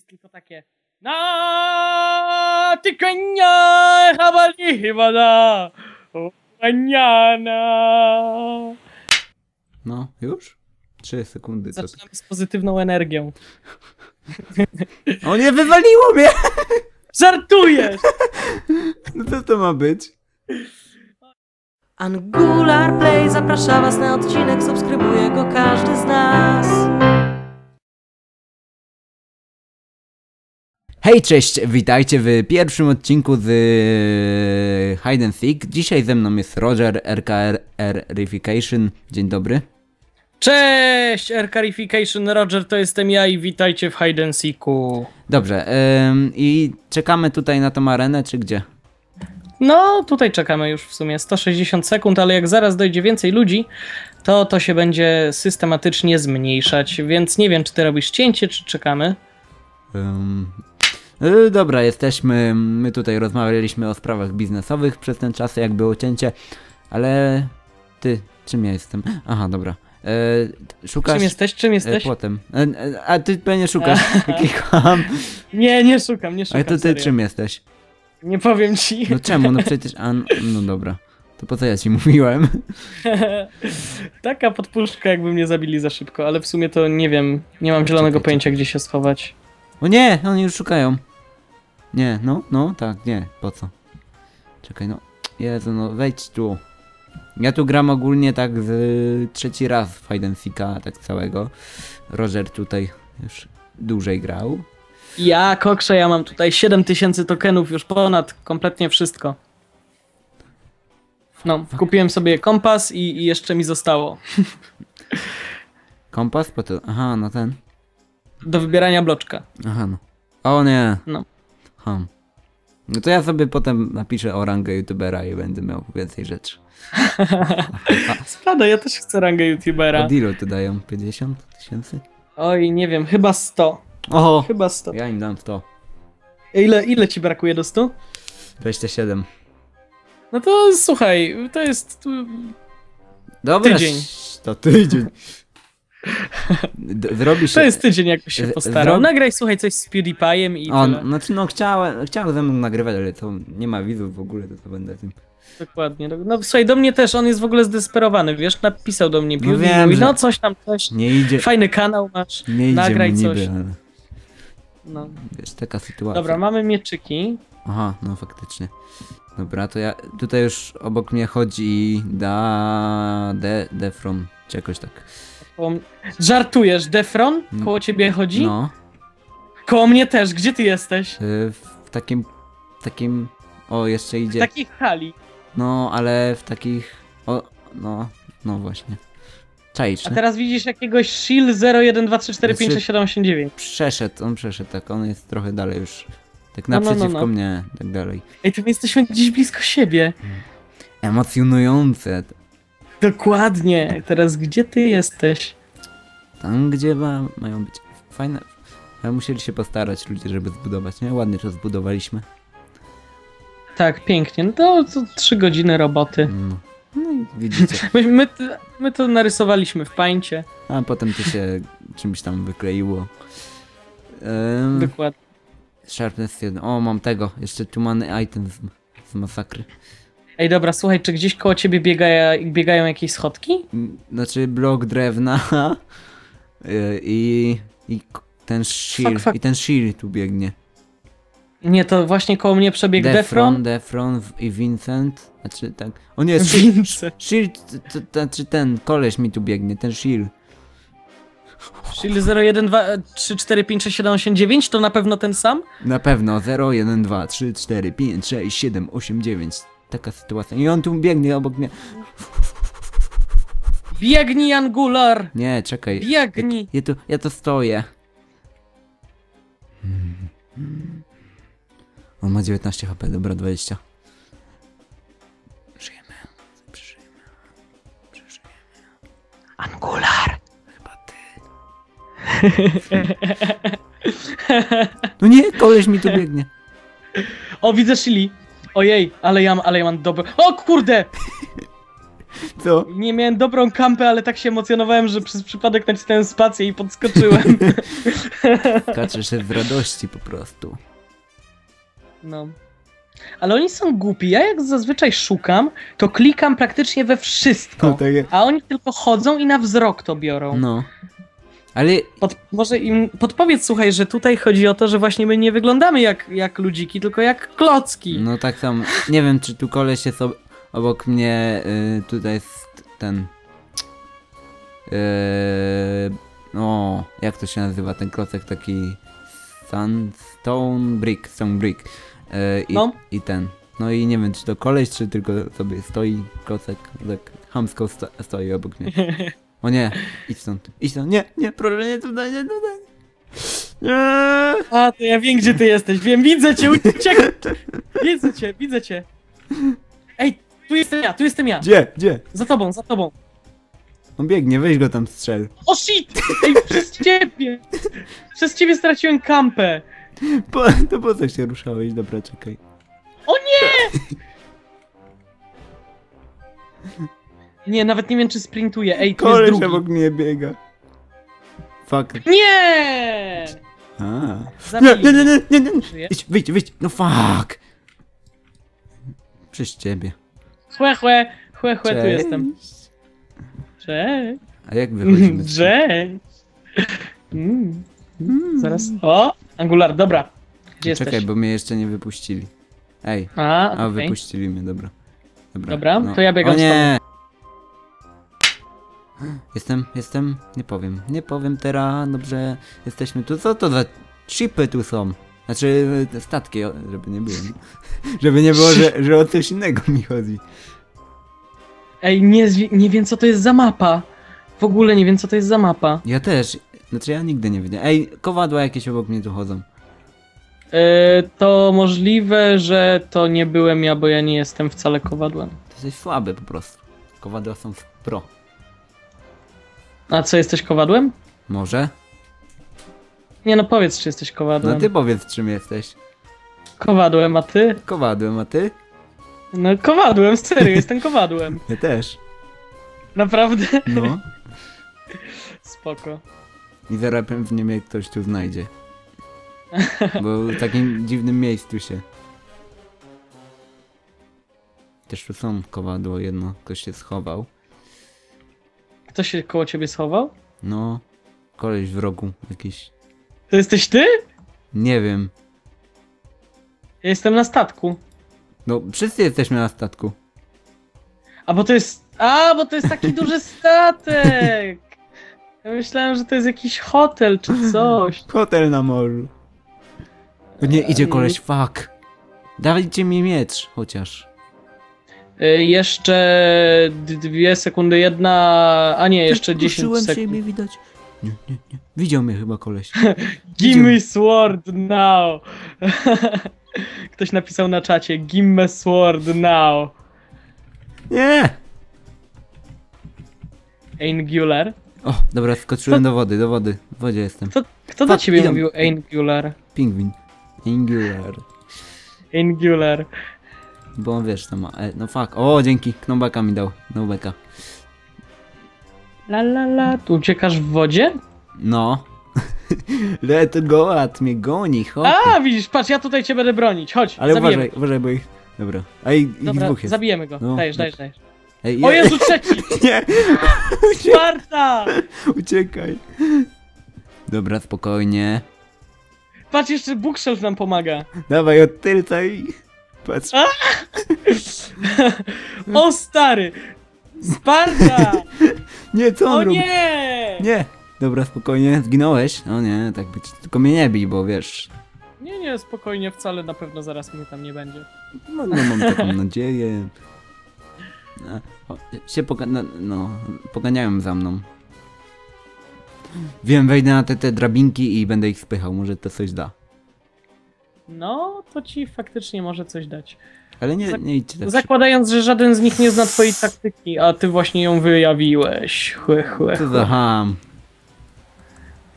jest tylko takie Na tykania habali wada Maniana No, już? Trzy sekundy. Co? Zaczynamy z pozytywną energią. O nie, wywaliło mnie! Żartujesz! No co to ma być? Angular Play zaprasza Was na odcinek, subskrybuje go każdy z nas. Hej, cześć! Witajcie w pierwszym odcinku z e, Hide and Seek. Dzisiaj ze mną jest Roger, RKR Rification. Dzień dobry. Cześć! Aircarification Roger, to jestem ja i witajcie w Hide and Seeku. Dobrze, ym, i czekamy tutaj na tą arenę, czy gdzie? No, tutaj czekamy już w sumie 160 sekund, ale jak zaraz dojdzie więcej ludzi, to to się będzie systematycznie zmniejszać, więc nie wiem, czy ty robisz cięcie, czy czekamy. Ym, y, dobra, jesteśmy. My tutaj rozmawialiśmy o sprawach biznesowych przez ten czas, jak było cięcie, ale ty, czym ja jestem? Aha, dobra. E, szukasz. Czym jesteś? Czym e, jesteś? Płotem. E, e, a ty pewnie szukasz. Klikam. Nie, nie szukam, nie A szukam. to ty serio. czym jesteś? Nie powiem ci. No czemu? No przecież. A, no, dobra. To po co ja ci mówiłem? Taka podpuszczka, jakby mnie zabili za szybko, ale w sumie to nie wiem, nie mam zielonego Czekaj, pojęcia, gdzie się schować. O nie, oni już szukają. Nie, no, no, tak, nie, po co? Czekaj, no. Jezu, no wejdź tu. Ja tu gram ogólnie tak z trzeci raz w Hide and Seeka, tak całego. Roger tutaj już dłużej grał. Ja, koksze, ja mam tutaj 7000 tokenów, już ponad kompletnie wszystko. No, kupiłem sobie kompas i, i jeszcze mi zostało. Kompas, po to. Aha, no ten. Do wybierania bloczka. Aha, no. O nie. No. Ha. No to ja sobie potem napiszę o rangę youtubera i będę miał więcej rzeczy. Spada, ja też chcę rangę youtubera. Od ilu tu dają? 50 tysięcy? Oj, nie wiem, chyba 100. Oho! Chyba 100. Ja im dam 100. Ile, ile ci brakuje do 100? 27. No to słuchaj, to jest... Dobra, Tydzień. To tydzień. D- Zrobisz. To jest tydzień, jakbyś się postarał. zro- Nagraj, słuchaj, coś z PewDiePie'em i O, tyle. znaczy no chciałem, chciałem ze mną nagrywać, ale to nie ma widzów w ogóle, to, to będę tym. Dokładnie. No słuchaj, do mnie też, on jest w ogóle zdesperowany, wiesz, napisał do mnie No PewDie, wiem, mówi, że- no coś tam, coś, Nie idzie. fajny kanał masz, Nie idzie nagraj mi niby, coś. ale no. wiesz, taka sytuacja. Dobra, mamy mieczyki. Aha, no faktycznie. Dobra, to ja. Tutaj już obok mnie chodzi da. De, Defron, czy jakoś tak. Żartujesz, Defron? Koło ciebie chodzi? No. Koło mnie też, gdzie ty jesteś? y, W takim. takim. O, jeszcze W idzie. takich hali. No, ale w takich. O, no, no właśnie. Czaisz, A teraz widzisz jakiegoś Shield 0123456789. Przeszedł, on przeszedł, tak, on jest trochę dalej już. Tak No, no, no, naprzeciwko no. mnie, tak dalej. Ej, to my jesteśmy gdzieś blisko siebie. Emocjonujące. Dokładnie. Teraz gdzie ty jesteś? Tam, gdzie ma, mają być fajne. Ale musieli się postarać ludzie, żeby zbudować, nie? Ładnie to zbudowaliśmy. Tak, pięknie. No to, to trzy godziny roboty. No, no i widzicie. My, my, my to narysowaliśmy w pańcie. A potem to się czymś tam wykleiło. Um, Dokładnie. sharpness 1. O, mam tego. Jeszcze tumany item z, z masakry. Ej, dobra, słuchaj, czy gdzieś koło ciebie biega, biegają jakieś schodki? Mm, Znaczy blok drewna y, i, i ten shield, Fuck, fuck. i ten shield tu biegnie. Nie, to właśnie koło mnie przebiegł Defron, Defron. Defron i Vincent. Znaczy tak. O nie, shield, shield to, znaczy ten koleś mi tu biegnie, ten shield. Shield 01, 2, 3, 4, 5, 6, 7, 8, 9 to na pewno ten sam? Na pewno 0, 1, 2, 3, 4, 5, 6, 7, 8, 9. Taka sytuacja. I on tu biegnie obok mnie. Biegnij, Angular! Nie, czekaj. Biegnij! Ja tu, ja tu stoję. On ma 19 HP, dobra, 20. Żyjemy. Przeżyjemy. Przeżyjemy. Angular! Chyba ty. No nie, koleś mi tu biegnie. O, widzę Shili. Ojej, ale ja, ale ja mam dobre... O kurde! Co? Nie miałem dobrą kampę, ale tak się emocjonowałem, że przez przypadek nacisnąłem spację i podskoczyłem. Skaczesz się z radości po prostu. No. Ale oni są głupi. Ja jak zazwyczaj szukam, to klikam praktycznie we wszystko. No, tak A oni tylko chodzą i na wzrok to biorą. No. Ale Pod, może im podpowiedz, słuchaj, że tutaj chodzi o to, że właśnie my nie wyglądamy jak, jak ludziki, tylko jak klocki. No tak samo. Nie wiem, czy tu koleś jest ob obok mnie. Y, tutaj jest ten. Yy, o, jak to się nazywa ten klocek taki. Sandstone Brick, Stone Brick. Yy, i, No. I ten. No i nie wiem, czy to koleś, czy tylko sobie stoi klocek, tak hamsko sto stoi obok mnie. O nie, idź stąd, idź stąd, nie, nie, proszę, nie tutaj, nie tutaj. Nie. A, to ja wiem, gdzie ty jesteś. Wiem, widzę cię, uciekaj. Widzę cię, widzę cię. Ej, tu jestem ja, tu jestem ja. Gdzie, gdzie? Za tobą, za tobą. On biegnie, weź go tam strzel. O shit! Ej, przez ciebie! Przez ciebie straciłem kampę. Po, to po co się ruszałeś? Dobra, czekaj. O nie! Nie, nawet nie wiem, czy sprintuję. Ej, tu jest Koleś drugi. obok mnie biega. Fuck. Nie! A. Nie, nie, nie, nie, nie, nie. Żyje? Idź, wyjdź, wyjdź. No fuck. Przez ciebie. Chłe, chłe, chłe, chłe, tu Cześć. jestem. Cześć. A jak wychodzimy? Cześć. Mm. Zaraz. O! Angular, dobra. Gdzie Czekaj, jesteś? bo mnie jeszcze nie wypuścili. Ej, A, a okej. wypuścili mnie, dobra. Dobra, Dobra, to ja biegam O z nie! Jestem, jestem, nie powiem, nie powiem teraz, dobrze, jesteśmy tu, co to za chipy tu są? Znaczy, e, statki, żeby nie było, żeby nie było, że, że o coś innego mi chodzi. Ej, nie, nie wiem, co to jest za mapa. W ogóle nie wiem, co to jest za mapa. Ja też, znaczy ja nigdy nie wiedziałem. Ej, kowadła jakieś obok mnie tu chodzą. E, to możliwe, że to nie byłem ja, bo ja nie jestem wcale kowadłem. To jesteś słaby po prostu. Kowadła są w pro. A co, jesteś kowadłem? Może? Nie no, powiedz, czy jesteś No kowadłem. ty powiedz czym jesteś. Kowadłem, a ty? Kowadłem, a ty? No kowadłem, serio, jestem kowadłem. Ja też. Naprawdę? No. Spoko. I zaraz pewnie mnie ktoś tu znajdzie. Bo w takim dziwnym miejscu się. Też tu są kowadło jedno, ktoś się schował. Kto się koło ciebie schował? No, koleś w rogu jakiś. To jesteś ty? Nie wiem. Ja jestem na statku. No, wszyscy jesteśmy na statku. A bo to jest. A, bo to jest taki duży statek! Ja myślałem, że to jest jakiś hotel czy coś. Hotel na morzu. Nie, idzie koleś, fuck. Dajcie mi miecz, chociaż. Y, jeszcze dwie sekundy, jedna. A nie, jeszcze 10 Ruszyłem się i sekund. mnie widać. Nie, nie, nie. Widział mnie chyba koleś. Give me sword now! Ktoś napisał na czacie, give me sword now. Nie! Angular. O, dobra, skoczyłem do wody, do wody. W wodzie jestem. Kto, kto do ciebie idą. mówił Angular? Pingwin. Angular. Angular. Bo wiesz, to ma. E, no fuck. O, dzięki. Knobaka mi dał. Knobaka. La la la, tu uciekasz w wodzie? No. Let go at mnie goni, chodź. A, widzisz, patrz, ja tutaj cię będę bronić, chodź, Ale zabijemy. uważaj, uważaj, bo ich. Dobra. A i, Dobra, dwóch jest. zabijemy go, No, dajesz, dajesz, dajesz. Ej, O je- Jezu, trzeci! Nie! Czwarta! Uciekaj. Dobra, spokojnie. Patrz, jeszcze bookshelf nam pomaga. Dawaj, odtylcaj. Patrz. O stary! Sparta! Nie, co on O robi? nie! Nie. Dobra, spokojnie. Zginąłeś? O nie, tak być. Tylko mnie nie bij, bo wiesz. Nie, nie, spokojnie, wcale na pewno zaraz mnie tam nie będzie. No, no mam taką nadzieję. No, o, się poga no, no, poganiają za mną. Wiem, wejdę na te, te drabinki i będę ich spychał, może to coś da. No, to ci faktycznie może coś dać. Ale nie, nie idźcie tak Zakładając, że żaden z nich nie zna twojej taktyki, a ty właśnie ją wyjawiłeś. Chłe, chłe, za chłe. ham.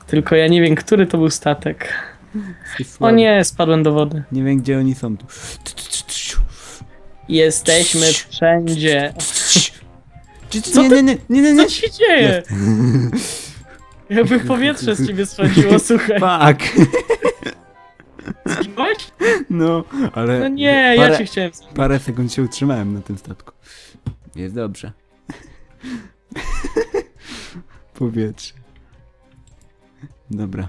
Tylko ja nie wiem, który to był statek. O nie, spadłem do wody. Nie wiem, gdzie oni są tu. Jesteśmy wszędzie. Co nie, ty- nie, nie, nie, nie, Co się dzieje? Jakby powietrze z ciebie schodziło, słuchaj. Fuck. Zginąłeś? No, ale... No nie, parę, ja cię chciałem zabić. Parę sekund się utrzymałem na tym statku. Jest dobrze. Powietrze. Dobra.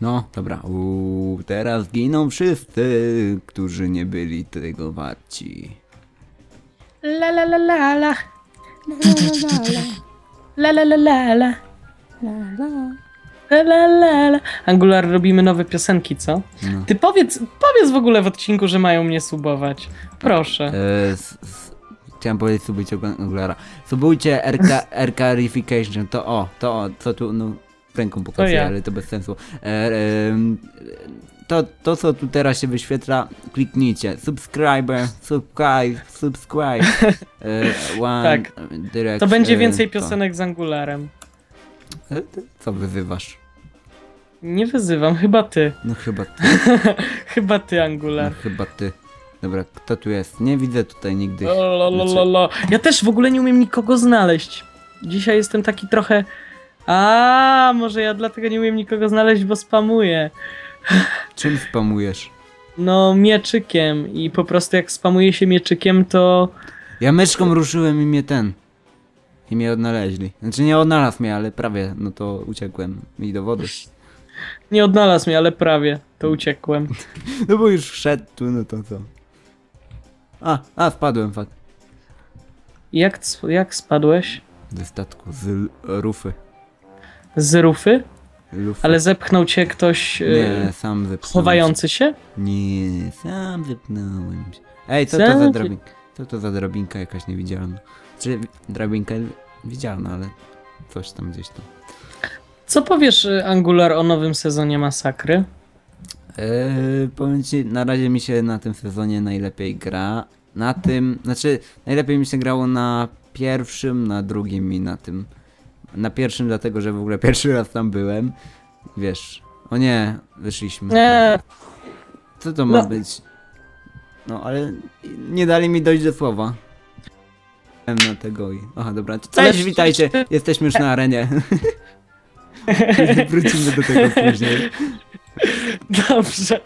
No, dobra. Uuu, teraz giną wszyscy, którzy nie byli tego warci. La la la la la. La la la la la. La la la la. Angular, robimy nowe piosenki, co? No. Ty powiedz, powiedz w ogóle w odcinku, że mają mnie subować. Proszę. E, s, s, chciałem powiedzieć subujcie Angulara. Subujcie RK, RKification, to o, to o, co tu, no, ręką pokazuję, ja. ale to bez sensu. E, em, to, to, co tu teraz się wyświetla, kliknijcie. Subscriber, subscribe, subscribe. E, one, Tak. direct, To będzie e, więcej to. piosenek z Angularem. E, Co wyzywasz? Nie wyzywam, chyba ty. No chyba ty, Chyba ty, no Angular. chyba ty. Dobra, kto tu jest? Nie widzę tutaj nigdy. O, lo, lo, Znaczy-. Ja też w ogóle nie umiem nikogo znaleźć. Dzisiaj jestem taki trochę. A, może ja dlatego nie umiem nikogo znaleźć, bo spamuję. Czym spamujesz? No, mieczykiem. I po prostu jak spamuje się mieczykiem, to. Ja myszką ruszyłem i mnie ten. I mnie odnaleźli. Znaczy nie odnalazł mnie, ale prawie, no to uciekłem i do wody. Nie odnalazł mnie, ale prawie. To uciekłem. No bo już wszedł tu, no to co? A, a, spadłem, fakt. Jak, jak spadłeś? Ze statku, z rufy. Z rufy? Lufy. Ale zepchnął cię ktoś. Nie, sam zepchnąłem Chowający się? się. Nie, sam zepchnąłem się. Ej, co to za Sam drabinka? Co to za drabinka jakaś niewidzialna? Znaczy, drabinka widzialna, ale coś tam gdzieś tam. Co powiesz, e, Angular, o nowym sezonie masakry? Eee, powiem ci, na razie mi się na tym sezonie najlepiej gra. Na tym, znaczy najlepiej mi się grało na pierwszym, na drugim i na tym. Na pierwszym dlatego, że w ogóle pierwszy raz tam byłem. Wiesz, o nie, wyszliśmy. Nie, Co to ma no. być? No ale nie dali mi dojść do słowa. Na tego i... Aha, dobra. Cześć, witajcie! Jesteśmy już na arenie. Wrócimy do tego później. dobrze.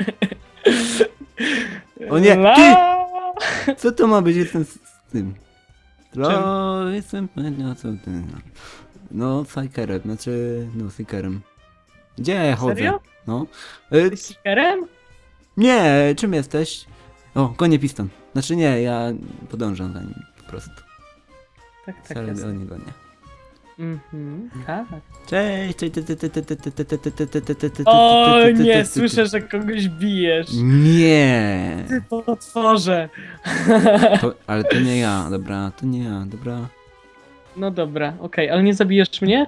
O nie, ty! Co to ma być? Jestem z, z tym. No, jestem pewien, co ty. No, Psykerem, znaczy, no, Seekerem. Gdzie ja chodzę? Serio? No. Y, nie, czym jesteś? O, konie piston. Znaczy nie, ja podążam za nim po prostu. Tak, tak Wcale jest. go nie. Mhm, tak. Cześć, cześć, ty, ty, ty, ty, ty, ty, ty, ty, ty, ty, ty, ty, O nie, słyszę, że kogoś bijesz. Nie. Ty to otworzę. To, ale to nie ja, dobra, to nie ja, dobra. No dobra, okej, ale nie zabijesz mnie?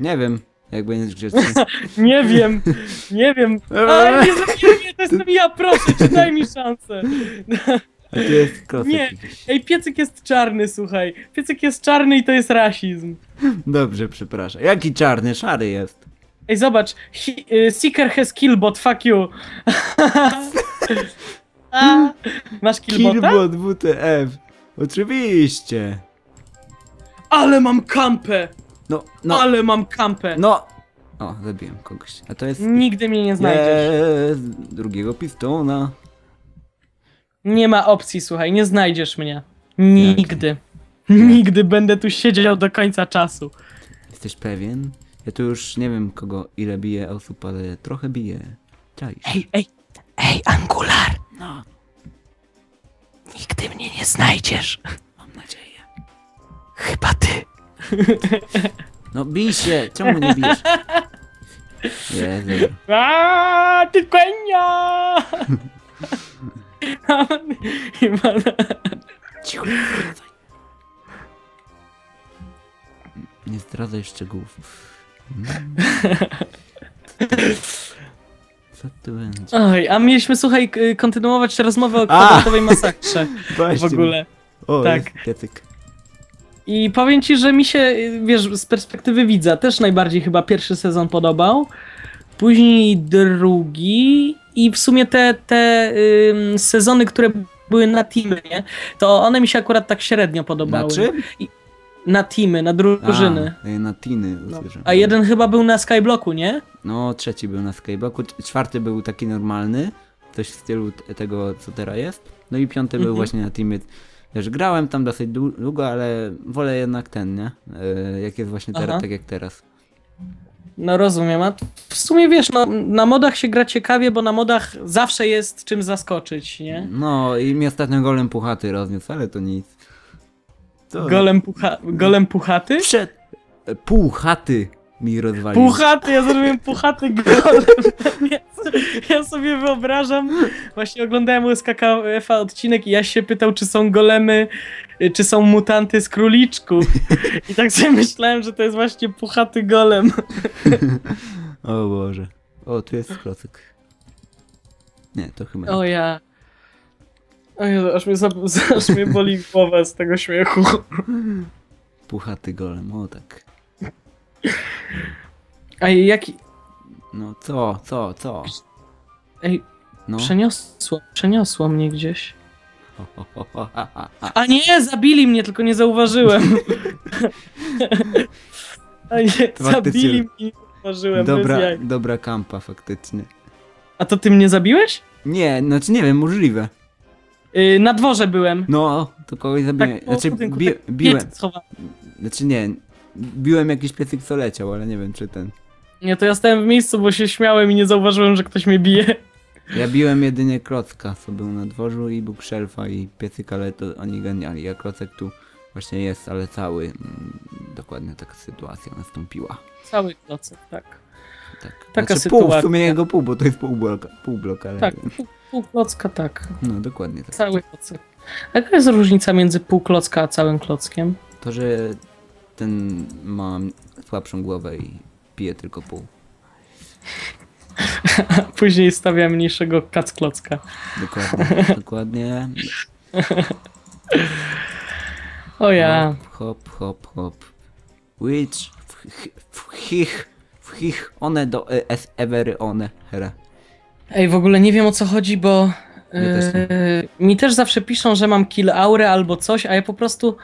Nie wiem, jak będziesz grzeczny. Nie wiem, nie wiem. Ale nie zabijesz mnie, to jestem ja, proszę daj mi szansę. A tu jest Nie. jakiś. Ej, piecyk jest czarny, słuchaj. Piecyk jest czarny i to jest rasizm. Dobrze, przepraszam. Jaki czarny, szary jest. Ej, zobacz. He, y, Seeker has killbot, fuck you. A, masz killbota? Killbot WTF. Oczywiście. Ale mam kampę! No, no, Ale mam kampę! no. O, zabiłem kogoś. A to jest... Nigdy mnie nie znajdziesz. Drugiego pistona. Nie ma opcji, słuchaj, nie znajdziesz mnie. Nigdy. Nigdy będę tu siedział do końca czasu. Jesteś pewien? Ja tu już nie wiem kogo, ile bije osób, ale trochę bije. Cześć. Ej, ej, ej, Angular! No, Nigdy mnie nie znajdziesz. mam nadzieję. Chyba ty. No bij się, czemu nie bijesz? Jezu. A, ty konia! Cicho, nie zdradzaj. Nie zdradzaj szczegółów. Mm. Co tu będzie? Oj, a mieliśmy, słuchaj, k- kontynuować rozmowę o A! kwadratowej masakrze w Właśnie. ogóle. O, tak. Piecyk. I powiem ci, że mi się, y, wiesz, z perspektywy widza też najbardziej chyba pierwszy sezon podobał. Później drugi i w sumie te, te sezony, które były na teamy, nie? To one mi się akurat tak średnio podobały. Na czym? Na teamy, na drużyny. A, na Tiny No. A jeden chyba był na Skyblocku, nie? No, trzeci był na Skyblocku, czwarty był taki normalny, coś w stylu tego, co teraz jest. No i piąty był Mhm. właśnie na teamie. Wiesz, grałem tam dosyć dłu- długo, ale wolę jednak ten, nie? E, jak jest właśnie teraz, Aha. tak jak teraz. No rozumiem, a w sumie wiesz, no na modach się gra ciekawie, bo na modach zawsze jest czym zaskoczyć, nie? No i mi ostatnio golem puchaty rozniósł, ale to nic. To... Golem, pucha golem puchaty? Przed... e, Pół chaty mi rozwalił. Puchaty, ja zrobiłem puchaty golem. Ja, ja sobie wyobrażam, właśnie oglądałem USKKF odcinek i ja się pytał, czy są golemy, czy są mutanty z króliczków. I tak sobie myślałem, że to jest właśnie puchaty golem. O Boże. O, tu jest klocek. Nie, to chyba nie. O ja. O Jezu, aż mnie, za- aż mnie boli głowa z tego śmiechu. Puchaty golem, o tak. A jaki... No co, co, co? Ej, No. przeniosło, przeniosło mnie gdzieś. A nie, zabili mnie, tylko nie zauważyłem. A nie, faktycznie- zabili mnie, nie zauważyłem, Dobra, dobra kampa faktycznie. A to ty mnie zabiłeś? Nie, znaczy nie wiem, możliwe. Yy, na dworze byłem. No, to kogoś zabiłem. Tak, znaczy bi tak biłem. Znaczy nie, biłem jakiś piecyk co leciał, ale nie wiem czy ten. Nie, to ja stałem w miejscu, bo się śmiałem i nie zauważyłem, że ktoś mnie bije. Ja biłem jedynie klocka, co był na dworzu i Bóg szelfa i piecyk, ale to oni ganiali. A klocek tu właśnie jest, ale cały. Mm, dokładnie taka sytuacja nastąpiła. Cały klocek, tak. Tak. Taka znaczy pół, w sytuacja. sumie jego pół, bo to jest pół bloka, pół bloka ale... Tak, pół, pół klocka, tak. No dokładnie tak. Cały klocek. A Jaka jest różnica między pół klocka a całym klockiem? To, że ten ma słabszą głowę i pije tylko pół. Później stawia mniejszego kac klocka. Dokładnie, dokładnie. O ja. Hop, hop, hop. Which w- w hich, w hich one do e, es every one here. Ej, w ogóle nie wiem o co chodzi, bo też e, mi też zawsze piszą, że mam kill aurę albo coś, a ja po prostu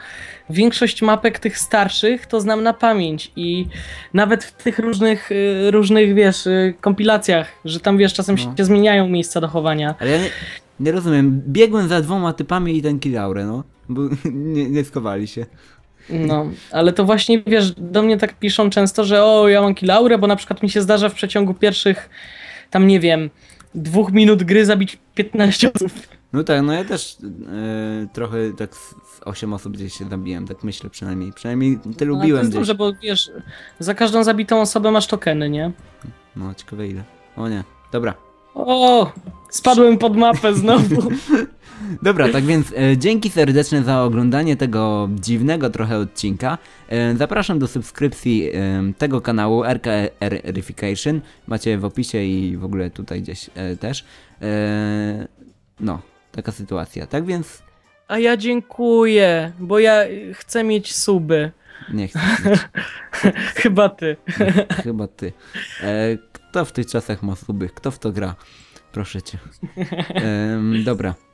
większość mapek tych starszych to znam na pamięć i nawet w tych różnych, e, różnych wiesz, e, kompilacjach, że tam wiesz, czasem No. się zmieniają miejsca do chowania. Ale ja nie, nie rozumiem. Biegłem za dwoma typami i ten kilaurę, no. Bo nie, nie skowali się. No, ale to właśnie, wiesz, do mnie tak piszą często, że o, ja mam kilaurę, bo na przykład mi się zdarza w przeciągu pierwszych, tam nie wiem, dwóch minut gry zabić 15 osób. No tak, no ja też e, trochę tak z, z 8 osób gdzieś się zabiłem, tak myślę przynajmniej. Przynajmniej ty No, lubiłem jest gdzieś. dobrze, bo wiesz, za każdą zabitą osobę masz tokeny, nie? No ciekawe ile. O nie. Dobra. O, spadłem pod mapę znowu. Dobra, tak więc e, dzięki serdeczne za oglądanie tego dziwnego trochę odcinka. E, zapraszam do subskrypcji e, tego kanału RKRification. Macie w opisie i w ogóle tutaj gdzieś e, też. E, no, taka sytuacja. Tak więc A ja dziękuję, bo ja chcę mieć suby. nie chcę. Chyba ty. Chyba ty. E, kto w tych czasach ma suby? Kto w to gra? Proszę cię. Dobra.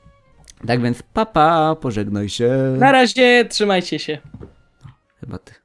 Tak więc papa, pożegnaj się. Na razie, trzymajcie się. Chyba ty.